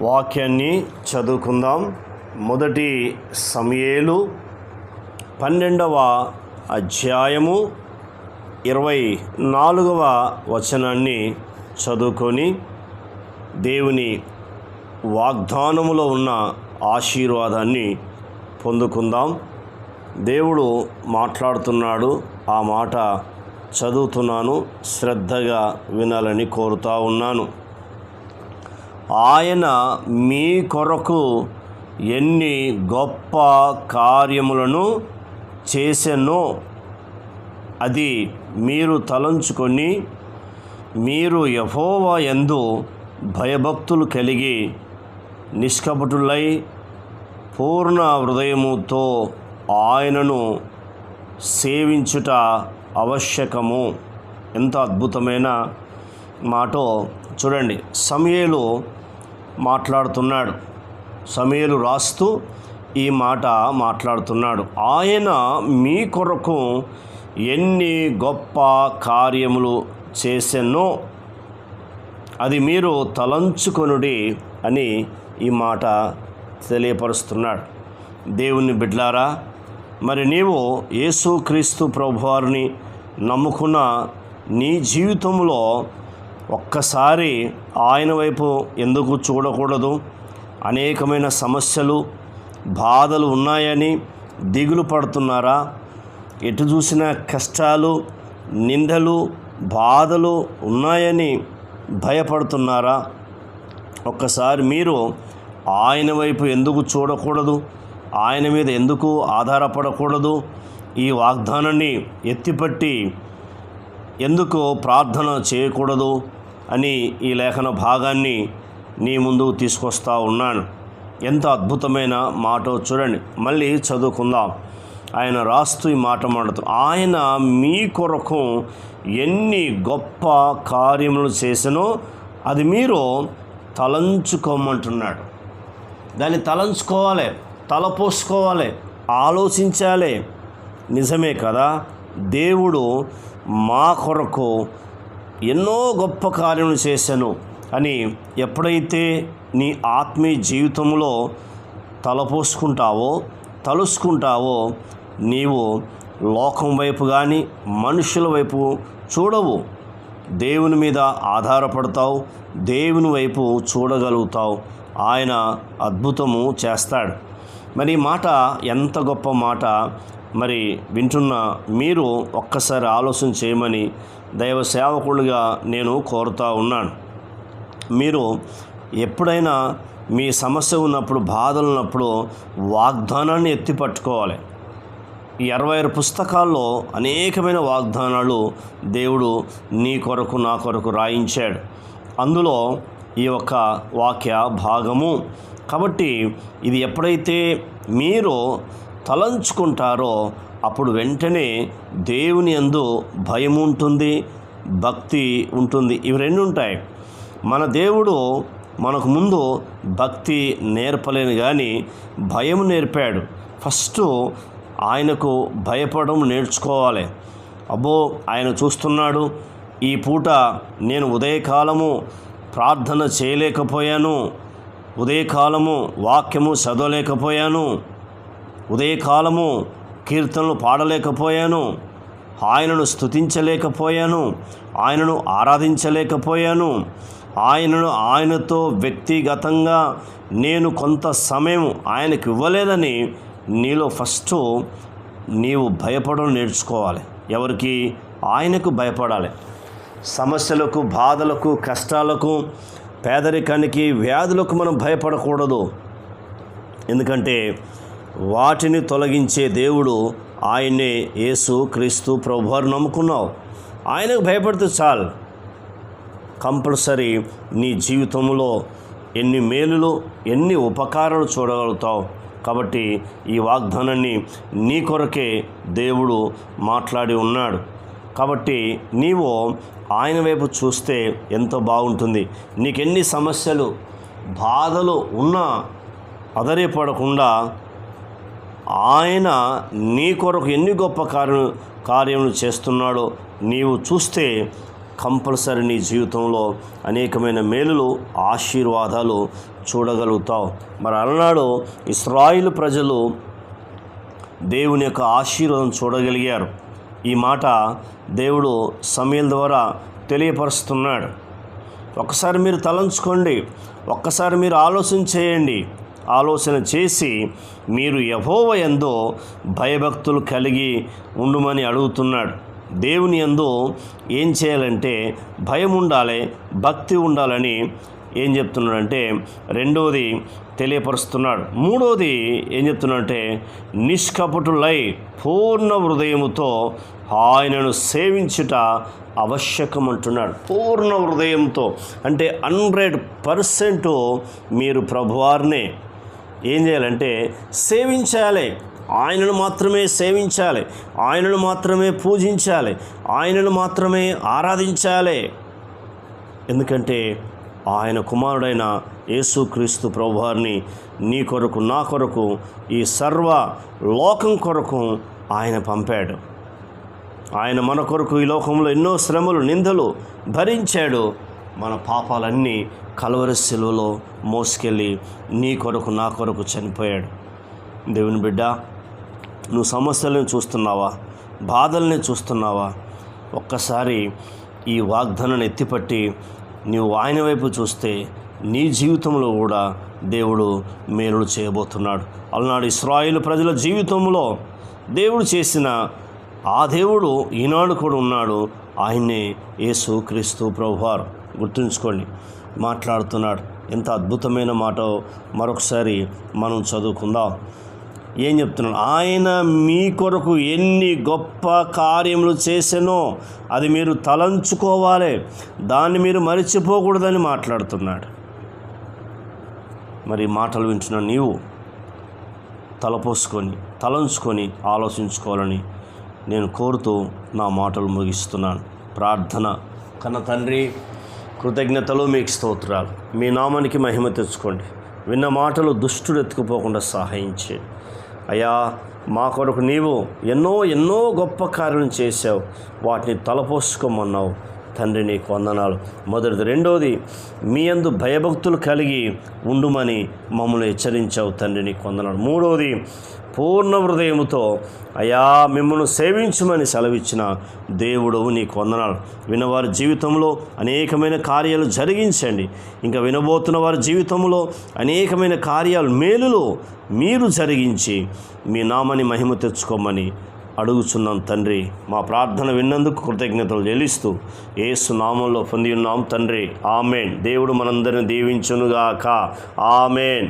వాక్యాన్ని చదువుకుందాం. మొదటి సమయేలు పన్నెండవ అధ్యాయము ఇరవై నాలుగవ వచనాన్ని చదువుకొని దేవుని వాగ్దానములో ఉన్న ఆశీర్వాదాన్ని పొందుకుందాం. దేవుడు మాట్లాడుతున్నాడు. ఆ మాట చదువుతున్నాను. శ్రద్ధగా వినాలని కోరుతా ఉన్నాను. ఆయన మీ కొరకు ఎన్ని గొప్ప కార్యములను చేసెనో అది మీరు తలంచుకొని మీరు యహోవా ఎందు భయభక్తులు కలిగి నిష్కపటులై పూర్ణ హృదయముతో ఆయనను సేవించుట ఆవశ్యకము. ఎంత అద్భుతమైన మాటో. చూడండి సమయలు మాట్లాడుతున్నాడు. సమయలు రాస్తూ ఈ మాట మాట్లాడుతున్నాడు. ఆయన మీ కొరకు ఎన్ని గొప్ప కార్యములు చేసెన్నో అది మీరు తలంచుకొనుడి అని ఈ మాట తెలియపరుస్తున్నాడు. దేవుని బిడ్లారా మరి నీవు యేసుక్రీస్తు ప్రభువారిని నమ్ముకున్న నీ జీవితంలో ఒక్కసారి ఆయన వైపు ఎందుకు చూడకూడదు? అనేకమైన సమస్యలు బాధలు ఉన్నాయని దిగులు పడుతున్నారా? ఎటు చూసిన కష్టాలు నిందలు బాధలు ఉన్నాయని భయపడుతున్నారా? ఒక్కసారి మీరు ఆయన వైపు ఎందుకు చూడకూడదు? ఆయన మీద ఎందుకు ఆధారపడకూడదు? ఈ వాగ్దానాన్ని ఎత్తిపట్టి ఎందుకు ప్రార్థన చేయకూడదు అని ఈ లేఖన భాగాన్ని నీ ముందుకు తీసుకొస్తా ఉన్నాను. ఎంత అద్భుతమైన మాట చూడండి. మళ్ళీ చదువుకుందాం. ఆయన రాస్తూ ఈ మాట మాడుతూ ఆయన మీ కొరకు ఎన్ని గొప్ప కార్యములు చేసినో అది మీరు తలంచుకోమంటున్నాడు. దాన్ని తలంచుకోవాలి తలపోసుకోవాలి ఆలోచించాలి. నిజమే కదా? దేవుడు మా కొరకు ఎన్నో గొప్ప కార్యములు చేశాను అని ఎప్పుడైతే నీ ఆత్మీయ జీవితంలో తలపోసుకుంటావో తలుసుకుంటావో నీవు లోకం వైపు కానీ మనుషుల వైపు చూడవు. దేవుని మీద ఆధారపడతావు దేవుని వైపు చూడగలుగుతావు. ఆయన అద్భుతము చేస్తాడు. మరి ఈ మాట ఎంత గొప్ప మాట? మరి వింటున్న మీరు ఒక్కసారి ఆలోచన చేయమని దైవ సేవకులుగా నేను కోరుతా ఉన్నాను. మీరు ఎప్పుడైనా మీ సమస్య ఉన్నప్పుడు బాధలు ఉన్నప్పుడు వాగ్దానాన్ని ఎత్తి పట్టుకోవాలి. ఇరవై ఆరు పుస్తకాల్లో అనేకమైన వాగ్దానాలు దేవుడు నీ కొరకు నా కొరకు రాయించాడు. అందులో ఈ యొక్క వాక్య భాగము. కాబట్టి ఇది ఎప్పుడైతే మీరు తలంచుకుంటారో అప్పుడు వెంటనే దేవుని అందు భయం ఉంటుంది భక్తి ఉంటుంది. ఇవి రెండు ఉంటాయి. మన దేవుడు మనకు ముందు భక్తి నేర్పలేను కానీ భయం నేర్పాడు. ఫస్ట్ ఆయనకు భయపడడం నేర్చుకోవాలి. అబ్బో ఆయన చూస్తున్నాడు ఈ పూట నేను ఉదయకాలము ప్రార్థన చేయలేకపోయాను ఉదయకాలము వాక్యము చదవలేకపోయాను ఉదయకాలము కీర్తనలు పాడలేకపోయాను. ఆయనను స్తుతించలేకపోయాను. ఆయనను ఆరాధించలేకపోయాను. ఆయనను ఆయనతో వ్యక్తిగతంగా నేను కొంత సమయం ఆయనకు ఇవ్వలేదని నీలో ఫస్ట్ నీవు భయపడడం నేర్చుకోవాలి. ఎవరికి? ఆయనకు భయపడాలి. సమస్యలకు బాధలకు కష్టాలకు పేదరికానికి వ్యాధులకు మనం భయపడకూడదు. ఎందుకంటే వాటిని తొలగించే దేవుడు ఆయనే యేసు క్రీస్తు ప్రభువారు నమ్ముకున్నావు. ఆయనకు భయపడితే చాలు. కంపల్సరీ నీ జీవితంలో ఎన్ని మేలులు ఎన్ని ఉపకారాలు చూడగలుగుతావు. కాబట్టి ఈ వాగ్దానాన్ని నీ కొరకే దేవుడు మాట్లాడి ఉన్నాడు. కాబట్టి నీవు ఆయన వైపు చూస్తే ఎంతో బాగుంటుంది. నీకెన్ని సమస్యలు బాధలు ఉన్నా అదరేపడకుండా ఆయన నీ కొరకు ఎన్ని గొప్ప కార్యం కార్యములు చేస్తున్నాడో నీవు చూస్తే కంపల్సరీ నీ జీవితంలో అనేకమైన మేలులు ఆశీర్వాదాలు చూడగలుగుతావు. మరి అలనాడు ఇస్రాయిల్ ప్రజలు దేవుని యొక్క ఆశీర్వాదం చూడగలిగారు. ఈ మాట దేవుడు సమయం ద్వారా తెలియపరుస్తున్నాడు. ఒక్కసారి మీరు తలంచుకోండి. ఒక్కసారి మీరు ఆలోచన చేయండి. ఆలోచన చేసి మీరు యహోవ ఎందో భయభక్తులు కలిగి ఉండుమని అడుగుతున్నాడు. దేవుని ఎందు ఏం చేయాలంటే భయం ఉండాలి భక్తి ఉండాలని ఏం చెప్తున్నాడంటే రెండవది తెలియపరుస్తున్నాడు. మూడవది ఏం చెప్తున్నాడంటే నిష్కపటులై పూర్ణ హృదయముతో ఆయనను సేవించుట ఆవశ్యకం అంటున్నాడు పూర్ణ హృదయంతో అంటే హండ్రెడ్ పర్సెంట్ మీరు ప్రభువారినే ఏం చేయాలంటే సేవించాలి. ఆయనను మాత్రమే సేవించాలి. ఆయనను మాత్రమే పూజించాలి. ఆయనను మాత్రమే ఆరాధించాలి. ఎందుకంటే ఆయన కుమారుడైన యేసుక్రీస్తు ప్రభువారిని నీ కొరకు నా కొరకు ఈ సర్వ లోకం కొరకు ఆయన పంపాడు. ఆయన మన కొరకు ఈ లోకంలో ఎన్నో శ్రమలు నిందలు భరించాడు. మన పాపాలన్నీ కలవరి శిలువలో మోసుకెళ్ళి నీ కొరకు నా కొరకు చనిపోయాడు. దేవుని బిడ్డ నువ్వు సమస్యలను చూస్తున్నావా? బాధల్ని చూస్తున్నావా? ఒక్కసారి ఈ వాగ్దానాన్ని ఎత్తిపట్టి నీవు ఆయన వైపు చూస్తే నీ జీవితంలో కూడా దేవుడు మేలుడు చేయబోతున్నాడు. అలనాడు ఇస్రాయిల్ ప్రజల జీవితంలో దేవుడు చేసిన ఆ దేవుడు ఈనాడు కూడా ఉన్నాడు. ఆయన్నే యేసు క్రీస్తు ప్రభువారు. గుర్తుంచుకోండి. మాట్లాడుతున్నాడు. ఎంత అద్భుతమైన మాట మరొకసారి మనం చదువుకుందాం. ఏం చెప్తున్నాడు? ఆయన మీ కొరకు ఎన్ని గొప్ప కార్యములు చేసెనో అది మీరు తలంచుకోవాలి. దాన్ని మీరు మరిచిపోకూడదని మాట్లాడుతున్నాడు. మరి మాటలు వింటున్న నీవు తలపోసుకొని తలంచుకొని ఆలోచించుకోవాలని నేను కోరుతూ నా మాటలు ముగిస్తున్నాను. ప్రార్థన. కన్న తండ్రి కృతజ్ఞతలు మీకు స్తోత్రాలు. మీ నామానికి మహిమ తెచ్చుకోండి. విన్న మాటలు దుష్టుడు ఎత్తుకుపోకుండా సహాయించే. అయ్యా మా కొరకు నీవు ఎన్నో ఎన్నో గొప్ప కార్యం చేశావు. వాటిని తలపోసుకోమన్నావు. తండ్రి నీకు వందనాలు. మొదటిది. రెండోది మీ అందు భయభక్తులు కలిగి ఉండుమని మమ్మల్ని హెచ్చరించావు తండ్రి నీకు వందనాలు. మూడోది పూర్ణ హృదయముతో అయా మిమ్మల్ని సేవించమని సెలవిచ్చిన దేవుడు నీకు వందనాలు. వినవారి జీవితంలో అనేకమైన కార్యాలు జరిగించండి. ఇంకా వినబోతున్న వారి జీవితంలో అనేకమైన కార్యాలు మేలులో మీరు జరిగించి మీ నామని మహిమ తెచ్చుకోమని అడుగుచున్నాం తండ్రి. మా ప్రార్థన విన్నందుకు కృతజ్ఞతలు చెల్లిస్తూ ఏసు నామంలో పొంది ఉన్నాం తండ్రి. ఆమెన్. దేవుడు మనందరిని దీవించునుగాక. ఆమెన్.